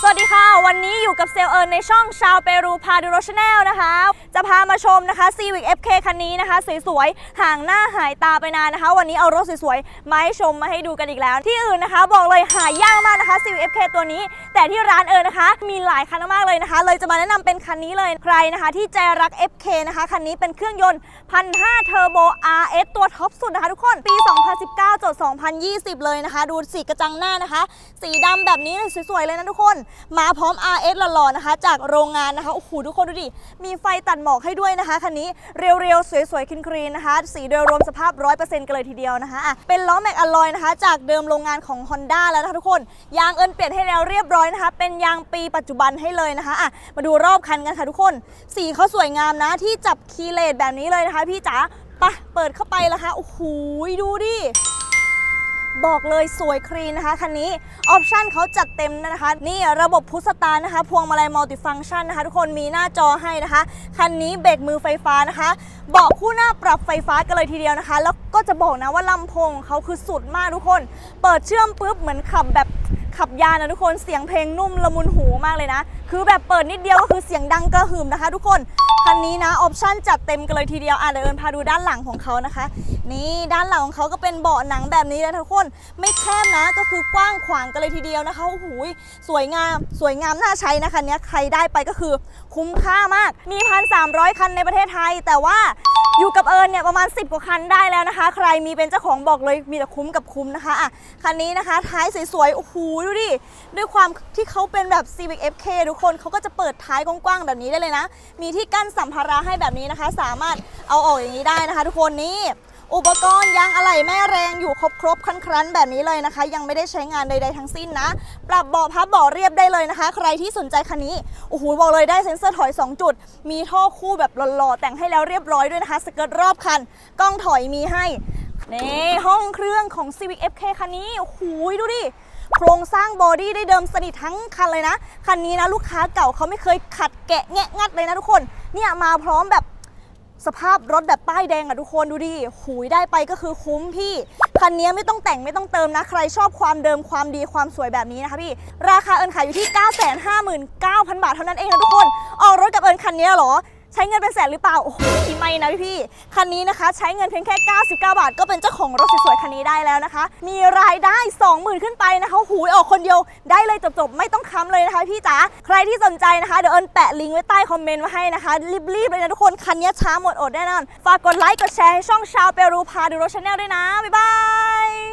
สวัสดีค่ะ วันนี้อยู่กับเซลเอิญในช่องชาวเปรูพาดูโรชแนลนะคะ จะพามาชมนะคะ Civic FK คันนี้นะคะสวยๆห่างหน้าหายตาไปนานนะคะ วันนี้เอารถสวยๆมาให้ชมมาให้ดูกันอีกแล้ว ที่อื่นนะคะบอกเลยหายากมากนะคะ Civic FK ตัวนี้ แต่ที่ร้านเอิญนะคะ มีหลายคันมากเลยนะคะ เลยจะมาแนะนำเป็นคันนี้เลยใครนะคะ ที่ใจรัก FK นะคะคันนี้เป็นเครื่องยนต์1,500 Turbo RS ตัวท็อปสุดนะคะทุกคนปี 2019จด2020 เลยนะคะ ดูสีกระจังหน้านะคะ สีดำแบบนี้เลยสวยๆเลยนะทุกคนมาพร้อม RS หล่อๆนะคะ จากโรงงานนะคะโอ้โหทุกคนดูดิมีไฟตัดหมอกให้ด้วยนะคะคันนี้เรียวๆ สวยๆคลีนๆนะคะ สีโดยรวมสภาพ 100%กันเลยทีเดียวนะคะอะเป็นล้อแม็กอลลอยนะคะ จากเดิมโรงงานของ Honda แล้วนะคะทุกคนยางเอินเปลี่ยนให้แล้วเรียบร้อยนะคะ เป็นยางปีปัจจุบันให้เลยนะคะอะมาดูรอบคันกันค่ะทุกคน สีเขาสวยงามนะที่จับคีเลสแบบนี้เลยนะคะ พี่จ๋าปะเปิดเข้าไปแล้วคะโอ้โหดูดิ บอกเลยสวยครีนนะคะคันนี้ออปชันเขาจัดเต็มนะคะ นี่ระบบพุชสตาร์นะคะ พวงมาลัยมัลติฟังก์ชันนะคะ ทุกคนมีหน้าจอให้นะคะคันนี้เบรกมือไฟฟ้านะคะเบาะคู่หน้าปรับไฟฟ้ากันเลยทีเดียวนะคะ แล้วก็จะบอกนะว่าลำโพงเขาคือสุดมากทุกคน เปิดเชื่อมปุ๊บเหมือนขับแบบ ขับยานนะทุกคนเสียงเพลงนุ่มละมุนหูมากเลยนะ คือแบบเปิดนิดเดียวก็คือเสียงดังกระหึ่มนะคะ ทุกคนคันนี้นะออปชั่นจัดเต็มกันเลยทีเดียวอะเดี๋ยวเอิญพาดูด้านหลังของเขานะคะ นี่ด้านหลังของเขาก็เป็นเบาะหนังแบบนี้เลยทุกคนไม่แคบนะก็คือกว้างขวางกันเลยทีเดียวนะคะโอ้โหสวยงามสวยงามน่าใช้นะคะเนี้ยใครได้ไปก็คือคุ้มค่ามากมี1,300คันในประเทศไทย แต่ว่า อยู่กับเอิญเนี่ยประมาณ 10 กว่าคันได้แล้วนะคะ ใครมีเป็นเจ้าของบอกเลยมีแต่คุ้มกับคุ้มนะคะอะคันนี้นะคะ ท้ายสวยๆโอ้โหดูดิ ด้วยความที่เขาเป็นแบบ Civic FK ทุกคนเขาก็จะเปิดท้ายกว้างๆแบบนี้ได้เลยนะ มีที่กั้นสัมภาระให้แบบนี้นะคะ สามารถเอาออกอย่างนี้ได้นะคะ ทุกคนนี่ อุปกรณ์ยางอะไหล่แม่แรงอยู่ครบครบๆครันๆ แบบนี้เลยนะคะ ยังไม่ได้ใช้งานใดๆทั้งสิ้นนะ ปรับเบาะพับเบาะเรียบได้เลยนะคะ ใครที่สนใจคันนี้โอ้โหบอกเลยได้เซ็นเซอร์ถอย 2 จุด มีท่อคู่แบบหล่อๆแต่งให้แล้วเรียบร้อยด้วยนะคะสเกิร์ตรอบคันกล้องถอยมีให้นี่ห้องเครื่องของ Civic FK คันนี้โอ้โหดูดิโครงสร้างบอดี้ได้เดิมสนิททั้งคันเลยนะ คันนี้นะลูกค้าเก่าเขาไม่เคยขัดแกะแงะงัดเลยนะทุกคน เนี่ยมาพร้อมแบบ สภาพรถแบบป้ายแดงอะทุกคนดูดิหูยได้ไปก็คือคุ้มพี่ คันนี้ไม่ต้องแต่งไม่ต้องเติมนะ ใครชอบความเดิมความดีความสวยแบบนี้นะคะพี่ ราคาเอิญขายอยู่ที่ 959,000 บาทเท่านั้นเองนะทุกคน ออกรถกับเอิญคันนี้เหรอ ใช้เงินเป็นแสนหรือเปล่า โอ้โหไม่นะพี่พี่คันนี้นะคะ ใช้เงินเพียงแค่ 99 บาท ก็เป็นเจ้าของรถสวยๆคันนี้ได้แล้วนะคะ มีรายได้ 20,000 ขึ้นไปนะคะหูยออกคนเดียวได้เลยจบๆ ไม่ต้องค้ำเลยนะคะพี่จ๋าใครที่สนใจนะคะเดี๋ยวเอิญแปะลิงก์ไว้ใต้คอมเมนต์ไว้ให้นะคะรีบๆเลยนะทุกคนคันนี้ช้าหมดอดแน่นอนฝากกดไลค์กดแชร์ให้ช่องชาวเปรูพาดูรถชาแนลด้วยนะบ๊ายบาย